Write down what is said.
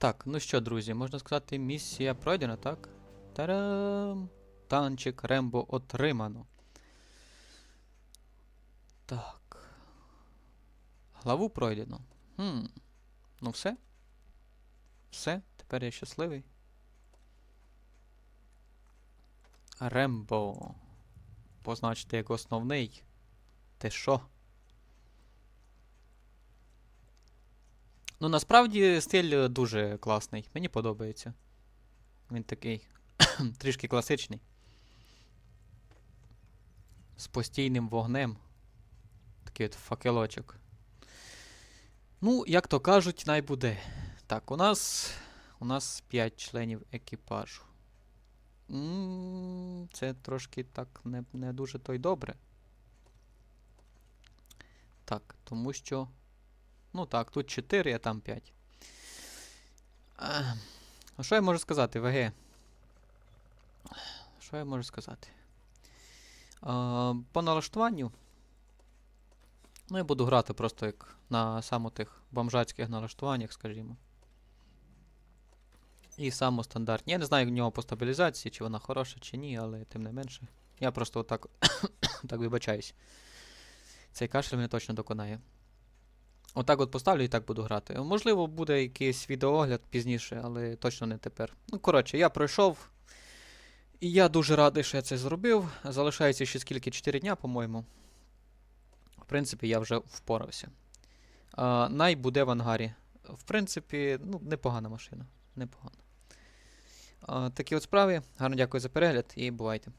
Так, ну що, друзі, можна сказати, місія пройдена, так? Тарам! Танчик Рембо отримано. Так. Главу пройдено. Хм. Ну все. Все, тепер я щасливий. Рембо. Позначити як основний. Ти що? Ну, насправді стиль е, дуже класний. Мені подобається. Він такий трішки класичний. З постійним вогнем. Такий от факелочок. Ну, як то кажуть, най буде. Так, у нас. У нас 5 членів екіпажу. Це трошки так не, не дуже то й добре. Так, тому що. Ну так, тут 4, а там 5. А, а що я можу сказати, ВГ? Що я можу сказати? А, по налаштуванню. Ну, я буду грати просто як на саму тих бомжацьких налаштуваннях, скажімо. І само стандартні. Я не знаю в нього по стабілізації, чи вона хороша, чи ні, але тим не менше. Я просто отак так вибачаюсь. Цей кашель мене точно доконає. Отак от поставлю і так буду грати. Можливо, буде якийсь відеоогляд пізніше, але точно не тепер. Ну, коротше, я пройшов. І я дуже радий, що я це зробив. Залишається ще скільки 4 дня, по-моєму. В принципі, я вже впорався. А, най буде в ангарі. В принципі, ну, непогана машина. Непогана. А, такі от справи. Гарно дякую за перегляд і бувайте.